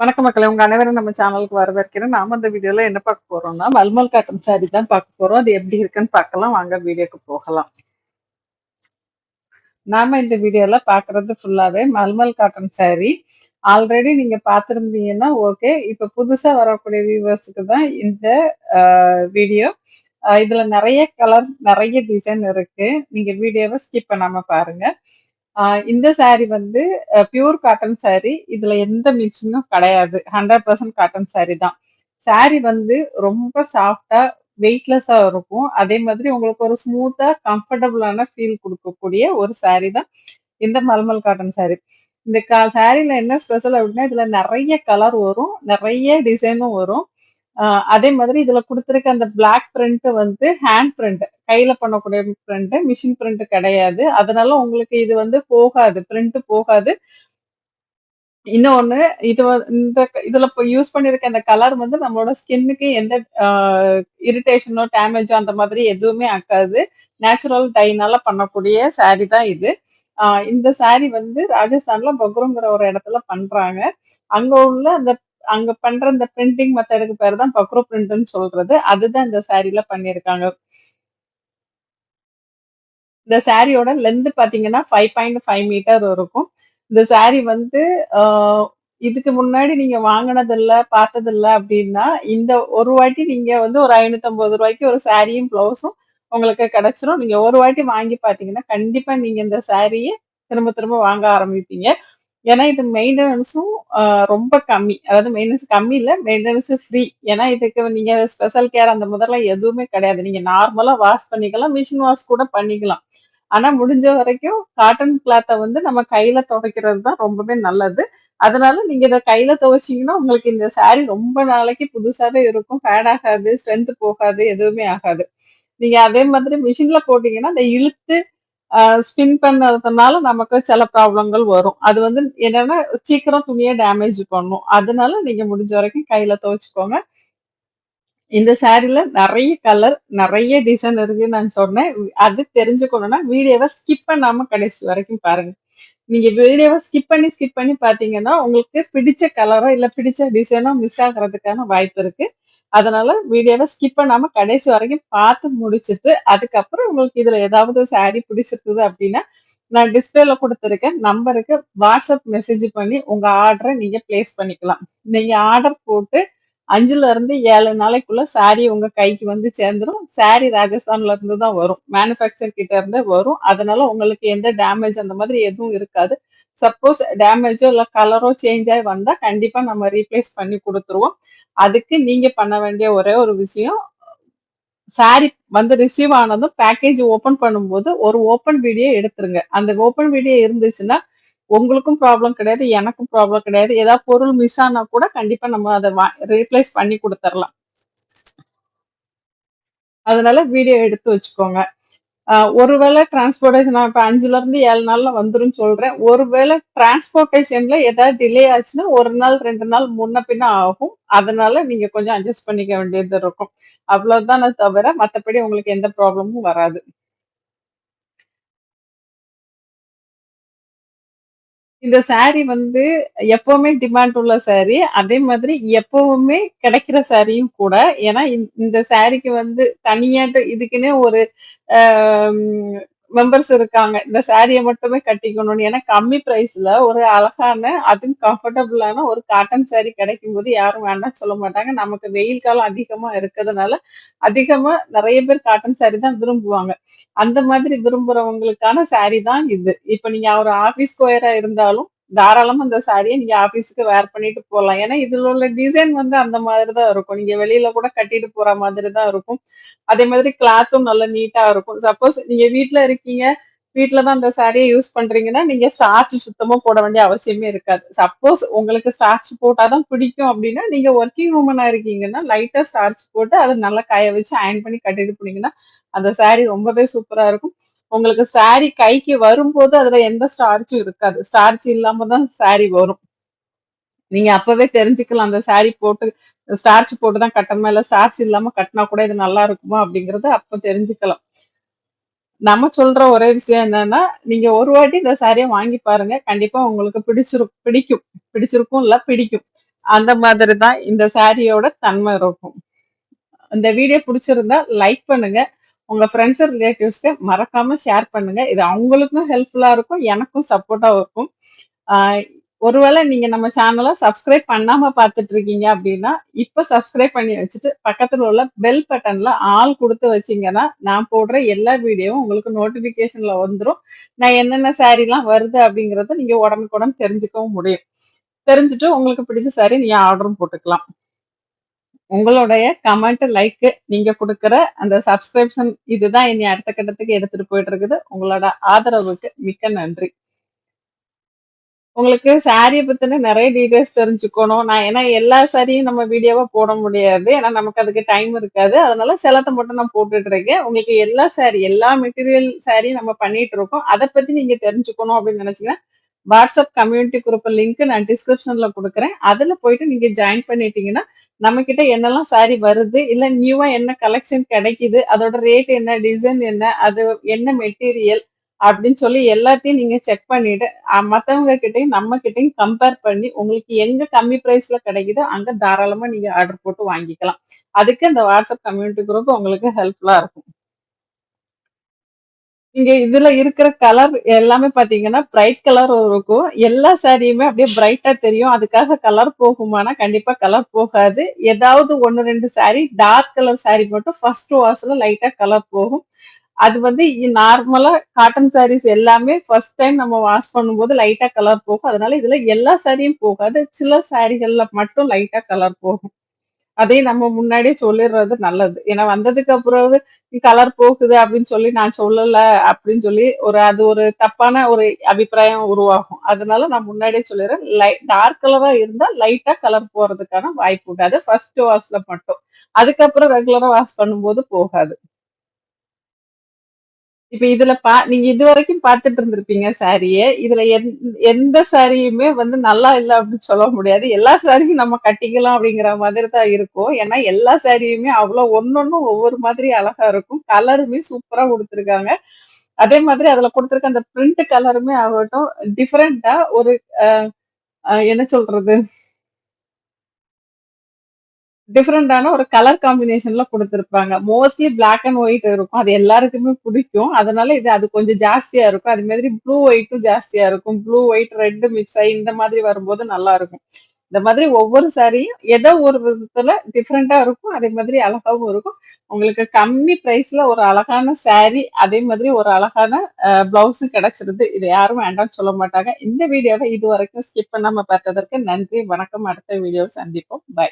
வணக்க மக்களை. உங்க அனைவரும் நம்ம சேனலுக்கு வரவேற்கிறேன். நாம இந்த வீடியோல என்ன பார்க்க போறோம்னா மல்மல் காட்டன் சாரி தான் பார்க்க போறோம். அது எப்படி இருக்குன்னு பார்க்கலாம். வாங்க வீடியோக்கு போகலாம். நாம இந்த வீடியோல பாக்குறது ஃபுல்லாவே மல்மல் காட்டன் சாரி ஆல்ரெடி நீங்க பார்த்திருந்தீங்கன்னா ஓகே இப்ப புதுசா வரக்கூடிய வியூவர்ஸுக்கு தான் இந்த வீடியோ. இதுல நிறைய கலர் நிறைய டிசைன் இருக்கு. நீங்க வீடியோவை ஸ்கிப் பண்ணாம பாருங்க. இந்த சாரி வந்து பியூர் காட்டன் சாரி இதுல எந்த மிக்சிங்கும் கிடையாது. ஹண்ட்ரட் பர்சன்ட் காட்டன் சாரி தான். சாரி வந்து ரொம்ப சாஃப்டா வெயிட்லெஸ்ஸா இருக்கும். அதே மாதிரி உங்களுக்கு ஒரு ஸ்மூத்தா கம்ஃபர்டபுளான ஃபீல் கொடுக்கக்கூடிய ஒரு சாரி தான் இந்த மல்மல் காட்டன் சாரி இந்த கா சாரீல என்ன ஸ்பெஷல் அப்படின்னா இதுல நிறைய கலர் வரும். நிறைய டிசைனும் வரும். அதே மாதிரி இதுல கொடுத்துருக்க அந்த பிளாக் பிரிண்ட் வந்து ஹேண்ட் பிரிண்ட் கையில பண்ணக்கூடிய பிரிண்ட் மிஷின் பிரிண்ட் கிடையாது. அதனால உங்களுக்கு இது வந்து போகாது பிரிண்ட் போகாது. இன்னொன்னு இது இந்த இதுல யூஸ் பண்ணிருக்க அந்த கலர் வந்து நம்மளோட ஸ்கின்னுக்கு எந்த இரிட்டேஷனோ டேமேஜோ அந்த மாதிரி எதுவுமே ஆக்காது. நேச்சுரல் டைனால பண்ணக்கூடிய சாரி தான் இது. இந்த சாரி வந்து ராஜஸ்தான்ல பக்ருங்கிற ஒரு இடத்துல பண்றாங்க. அங்க உள்ள அந்த அங்க பண்ற இந்த பிரிண்டிங் மெத்தடுக்கு பேர் தான் பக்ரோ பிரிண்ட்னு சொல்றது. அதுதான் இந்த சாரில பண்ணிருக்காங்க இந்த சாரியோட லென்த் பாத்தீங்கன்னா ஃபைவ் பாயிண்ட் ஃபைவ் மீட்டர் இருக்கும். இந்த சாரி வந்து இதுக்கு முன்னாடி நீங்க வாங்கினது இல்ல பார்த்தது இல்ல அப்படின்னா இந்த ஒரு வாட்டி நீங்க வந்து ஒரு ஐநூத்தி ஐம்பது ரூபாய்க்கு ஒரு சாரியும் பிளவுஸும் உங்களுக்கு கிடைச்சிரும். நீங்க ஒரு வாட்டி வாங்கி பாத்தீங்கன்னா கண்டிப்பா நீங்க இந்த சாரியை திரும்ப திரும்ப வாங்க ஆரம்பிப்பீங்க. ஏன்னா இது மெயின்டெனன்ஸும் ரொம்ப கம்மி. அதாவது மெயின்டெனன்ஸ் கம்மி இல்லை மெயின்டெனன்ஸ் ஃப்ரீ ஏன்னா இதுக்கு நீங்க ஸ்பெஷல் கேர் அந்த முதல்ல எதுவுமே கிடையாது. நீங்க நார்மலா வாஷ் பண்ணிக்கலாம் மிஷின் வாஷ் கூட பண்ணிக்கலாம். ஆனா முடிஞ்ச வரைக்கும் காட்டன் கிளாத்தை வந்து நம்ம கையில துவைக்கிறது தான் ரொம்பவே நல்லது. அதனால நீங்க இதை கையில துவைச்சீங்கன்னா உங்களுக்கு இந்த saree ரொம்ப நாளைக்கு புதுசாவே இருக்கும். ஃபேட் ஆகாது ஸ்ட்ரென்த் போகாது எதுவுமே ஆகாது. நீங்க அதே மாதிரி மிஷின்ல போட்டீங்கன்னா அந்த இழுத்து ஸ்பின் பண்ணதுனால நமக்கு சில ப்ராப்ளங்கள் வரும். அது வந்து என்னன்னா சீக்கிரம் துணியை டேமேஜ் பண்ணும். அதனால நீங்க முடிஞ்ச வரைக்கும் கையில துவைச்சுக்கோங்க. இந்த சாரில நிறைய கலர் நிறைய டிசைன் இருக்குன்னு நான் சொன்னேன். அது தெரிஞ்சுக்கணும்னா வீடியோவை ஸ்கிப் பண்ணாம கடைசி வரைக்கும் பாருங்க. நீங்க வீடியோவை ஸ்கிப் பண்ணி ஸ்கிப் பண்ணி பாத்தீங்கன்னா உங்களுக்கு பிடிச்ச கலரோ இல்ல பிடிச்ச டிசைனோ மிஸ் ஆகுறதுக்கான வாய்ப்பு இருக்கு. அதனால வீடியோவை ஸ்கிப் பண்ணாம கடைசி வரைக்கும் பார்த்து முடிச்சிட்டு அதுக்கப்புறம் உங்களுக்கு இதுல ஏதாவது சாரி பிடிச்சிருக்குது அப்படின்னா நான் டிஸ்பிளேல கொடுத்துருக்கேன் நம்பருக்கு வாட்ஸ்அப் மெசேஜ் பண்ணி உங்க ஆர்டரை நீங்க பிளேஸ் பண்ணிக்கலாம். நீங்க ஆர்டர் போட்டு அஞ்சுல இருந்து ஏழு நாளைக்குள்ள சாரி உங்க கைக்கு வந்து சேர்ந்துரும். சாரி ராஜஸ்தான்ல இருந்து தான் வரும். மேனுஃபேக்சர் கிட்ட இருந்தே வரும். அதனால உங்களுக்கு எந்த டேமேஜ் அந்த மாதிரி எதுவும் இருக்காது. சப்போஸ் டேமேஜோ இல்ல கலரோ சேஞ்ச் ஆகி வந்தா கண்டிப்பா நம்ம ரீப்ளேஸ் பண்ணி கொடுத்துருவோம். அதுக்கு நீங்க பண்ண வேண்டிய ஒரே ஒரு விஷயம் சாரி வந்து ரிசீவ் ஆனதும் பேக்கேஜ் ஓபன் பண்ணும்போது ஒரு ஓப்பன் வீடியோ எடுத்துருங்க. அந்த ஓப்பன் வீடியோ இருந்துச்சுன்னா உங்களுக்கும் ப்ராப்ளம் கிடையாது எனக்கும் ப்ராப்ளம் கிடையாது. ஏதாவது பொருள் மிஸ் ஆனா கூட கண்டிப்பா நம்ம அதை ரீப்ளேஸ் பண்ணி கொடுத்துடலாம். அதனால வீடியோ எடுத்து வச்சுக்கோங்க. ஒருவேளை டிரான்ஸ்போர்டேஷன் நான் இப்போ அஞ்சுல இருந்து ஏழு நாள்ல வந்துரும் சொல்றேன். ஒருவேளை டிரான்ஸ்போர்டேஷன்ல ஏதாவது டிலே ஆச்சுன்னா ஒரு நாள் ரெண்டு நாள் முன்ன பின்ன ஆகும். அதனால நீங்க கொஞ்சம் அட்ஜஸ்ட் பண்ணிக்க வேண்டியது இருக்கும். அவ்வளவுதான் தவிர மத்தபடி உங்களுக்கு எந்த ப்ராப்ளமும் வராது. இந்த சாரி வந்து எப்பவுமே டிமாண்ட் உள்ள சாரி அதே மாதிரி எப்பவுமே கிடைக்கிற சாரியும் கூட. ஏன்னா இந்த- இந்த சாரிக்கு வந்து தனியாட்டு இதுக்குன்னே ஒரு மெம்பர்ஸ் இருக்காங்க. இந்த சாரியை மட்டுமே கட்டிக்கணும்னு. ஏன்னா கம்மி ப்ரைஸ்ல ஒரு அழகான அதுவும் கம்ஃபர்டபுளான ஒரு காட்டன் சாரி கிடைக்கும் போது யாரும் வேண்டாம் சொல்ல மாட்டாங்க. நமக்கு வெயில் காலம் அதிகமா இருக்கிறதுனால அதிகமா நிறைய பேர் காட்டன் சாரி தான் விரும்புவாங்க. அந்த மாதிரி விரும்புறவங்களுக்கான சாரி தான் இது. இப்ப நீங்க ஒரு ஆபீஸ் கோயரா இருந்தாலும் தாராளமா அந்த சாரியை நீங்க ஆபீஸ்க்கு வேர் பண்ணிட்டு போகலாம் ஏன்னா இதுல உள்ள டிசைன் வந்து அந்த மாதிரி தான் இருக்கும். நீங்க வெளியில கூட கட்டிட்டு போற மாதிரி தான் இருக்கும். அதே மாதிரி கிளாத்தும் நல்ல நீட்டா இருக்கும். சப்போஸ் நீங்க வீட்டுல இருக்கீங்க. வீட்ல தான் அந்த சாரியை யூஸ் பண்றீங்கன்னா நீங்க ஸ்டார்ச் சுத்தமா போட வேண்டிய அவசியமே இருக்காது. சப்போஸ் உங்களுக்கு ஸ்டார்ச் போட்டாதான் பிடிக்கும் அப்படின்னா நீங்க ஒர்க்கிங் உமனா இருக்கீங்கன்னா லைட்டா ஸ்டார்ச் போட்டு அதை நல்லா காய வச்சு அயன் பண்ணி கட்டிட்டு போனீங்கன்னா அந்த சாரி ரொம்பவே சூப்பரா இருக்கும். உங்களுக்கு சாரி கைக்கு வரும்போது அதுல எந்த ஸ்டார்ச்சும் இருக்காது. ஸ்டார்ச் இல்லாம தான் சாரி வரும். நீங்க அப்பவே தெரிஞ்சுக்கலாம் அந்த சாரி போட்டு ஸ்டார்ச் போட்டு தான் கட்டணுமா? இல்ல ஸ்டார்ச் இல்லாம கட்டினா கூட இது நல்லா இருக்குமா? அப்படிங்கறத அப்ப தெரிஞ்சுக்கலாம். நம்ம சொல்ற ஒரே விஷயம் என்னன்னா நீங்க ஒரு வாட்டி இந்த சாரியை வாங்கி பாருங்க. கண்டிப்பா உங்களுக்கு பிடிச்சிரு பிடிக்கும். பிடிச்சிருக்கும் இல்ல பிடிக்கும். அந்த மாதிரி தான் இந்த சாரியோட தன்மை இருக்கும். இந்த வீடியோ பிடிச்சிருந்தா லைக் பண்ணுங்க. உங்க ஃப்ரெண்ட்ஸ், ரிலேட்டிவ்ஸ்க்கு மறக்காம ஷேர் பண்ணுங்க. இது அவங்களுக்கும் ஹெல்ப்ஃபுல்லா இருக்கும். எனக்கும் சப்போர்ட்டா இருக்கும். ஒருவேளை நீங்க நம்ம சேனலை சப்ஸ்கிரைப் பண்ணாம பார்த்துட்டு இருக்கீங்க அப்படின்னா, இப்ப சப்ஸ்கிரைப் பண்ணி வச்சுட்டு, பக்கத்துல உள்ள பெல் பட்டன்ல ஆள் கொடுத்து வச்சீங்கன்னா, நான் போடுற எல்லா வீடியோவும் உங்களுக்கு நோட்டிபிகேஷன்ல வந்துடும் நான் என்னென்ன சாரிலாம் வருது அப்படிங்கறத நீங்க உடனுக்குடன் தெரிஞ்சுக்கவும் முடியும். தெரிஞ்சுட்டு உங்களுக்கு பிடிச்ச சாரி நீங்க ஆர்டரும் போட்டுக்கலாம். உங்களுடைய கமெண்ட், லைக் நீங்க கொடுக்குற அந்த சப்ஸ்கிரிப்ஷன் இதுதான் இனி அடுத்த கட்டத்துக்கு எடுத்துட்டு போயிட்டு இருக்குது. உங்களோட ஆதரவுக்கு மிக்க நன்றி. உங்களுக்கு சாரியை பத்தின நிறைய டீடைல்ஸ் தெரிஞ்சுக்கணும். நான் ஏன்னா எல்லா சாரியும் நம்ம வீடியோவா போட முடியாது. ஏன்னா நமக்கு அதுக்கு டைம் இருக்காது. அதனால செலத்தை மட்டும் நான் போட்டுட்டு இருக்கேன். உங்களுக்கு எல்லா சாரி எல்லா மெட்டீரியல் சாரியும் நம்ம பண்ணிட்டு இருக்கோம். அத பத்தி நீங்க தெரிஞ்சுக்கணும் அப்படின்னு நினைச்சீங்கன்னா, வாட்ஸ்அப் கம்யூனிட்டி குரூப் லிங்க் நான் டிஸ்கிரிப்ஷன்ல கொடுக்குறேன் அதுல போயிட்டு நீங்க ஜாயின் பண்ணிட்டீங்கன்னா, நம்ம கிட்ட என்னெல்லாம் சாரி வருது, இல்ல நியூவா என்ன கலெக்ஷன் கிடைக்குது, அதோட ரேட் என்ன, டிசைன் என்ன, அது என்ன மெட்டீரியல் அப்படின்னு சொல்லி எல்லாத்தையும் நீங்க செக் பண்ணிட்டு, மத்தவங்க கிட்டயும், நம்ம கிட்டயும் கம்பேர் பண்ணி, உங்களுக்கு எங்க கம்மி பிரைஸ்ல கிடைக்குதோ, அங்க தாராளமா நீங்க ஆர்டர் போட்டு வாங்கிக்கலாம். அதுக்கு இந்த வாட்ஸ்அப் கம்யூனிட்டி குரூப் உங்களுக்கு ஹெல்ப்ஃபுல்லா இருக்கும். இங்க இதுல இருக்கிற கலர் எல்லாமே பார்த்தீங்கன்னா, பிரைட் கலர் இருக்கும். எல்லா சாரியுமே அப்படியே பிரைட்டா தெரியும். அதுக்காக கலர் போகுமானா, கண்டிப்பா கலர் போகாது. ஏதாவது 1, 2 சாரி டார்க் கலர் சாரி மட்டும் ஃபர்ஸ்ட் வாஷ்ல லைட்டா கலர் போகும். அது வந்து நார்மலா காட்டன் சாரீஸ் எல்லாமே ஃபர்ஸ்ட் டைம் நம்ம வாஷ் பண்ணும்போது லைட்டா கலர் போகும். அதனால இதுல எல்லா சாரியும் போகாது. சில சாரிகள்ல மட்டும் லைட்டா கலர் போகும். அதையும் நம்ம முன்னாடியே சொல்லிடுறது நல்லது. ஏன்னா வந்ததுக்கு அப்புறம் கலர் போகுது அப்படின்னு சொல்லி நான் சொல்லல அப்படின்னு சொல்லி ஒரு அது ஒரு தப்பான ஒரு அபிப்பிராயம் உருவாகும். அதனால நான் முன்னாடியே சொல்லிடுறேன். லை டார்க் கலரா இருந்தா லைட்டா கலர் போறதுக்கான வாய்ப்பு உண்டு. அது ஃபர்ஸ்ட் வாஷ்ல மட்டும். அதுக்கப்புறம் ரெகுலரா வாஷ் பண்ணும்போது போகாது. இப்ப இதுல பா நீங்க இது வரைக்கும் பாத்துட்டு இருந்திருப்பீங்க சாரிய. இதுல எந் எந்த சாரியுமே வந்து நல்லா இல்ல அப்படின்னு சொல்ல முடியாது. எல்லா சாரியும் நம்ம கட்டிக்கலாம் அப்படிங்கிற மாதிரி தான் இருக்கும். ஏன்னா எல்லா சாரியுமே அவ்வளவு ஒன்னொன்னும் ஒவ்வொரு மாதிரி அழகா இருக்கும். கலருமே சூப்பரா குடுத்துருக்காங்க. அதே மாதிரி அதுல குடுத்துருக்க அந்த பிரிண்ட் கலருமே ஆகட்டும், டிஃப்ரெண்டா ஒரு என்ன சொல்றது? டிஃப்ரெண்டான ஒரு கலர் காம்பினேஷன்ல கொடுத்துருப்பாங்க மோஸ்ட்லி பிளாக் அண்ட் ஒயிட் இருக்கும். அது எல்லாருக்குமே பிடிக்கும். அதனால இது அது கொஞ்சம் ஜாஸ்தியா இருக்கும். அது மாதிரி ப்ளூ ஒயிட்டும் ஜாஸ்தியா இருக்கும். ப்ளூ, ஒயிட், ரெட்டு மிக்ஸ் ஆகி இந்த மாதிரி வரும்போது நல்லா இருக்கும். இந்த மாதிரி ஒவ்வொரு சாரியும் ஏதோ ஒரு விதத்துல டிஃப்ரெண்டா இருக்கும். அதே மாதிரி அழகாவும் இருக்கும். உங்களுக்கு கம்மி பிரைஸ்ல ஒரு அழகான சாரி, அதே மாதிரி ஒரு அழகான பிளவுஸும் கிடைச்சிருது. இது யாரும் வேண்டாம்னு சொல்ல மாட்டாங்க. இந்த வீடியோவை இது வரைக்கும் ஸ்கிப் பண்ணாம பார்த்ததற்கு நன்றி. வணக்கம். அடுத்த வீடியோ சந்திப்போம். பாய்.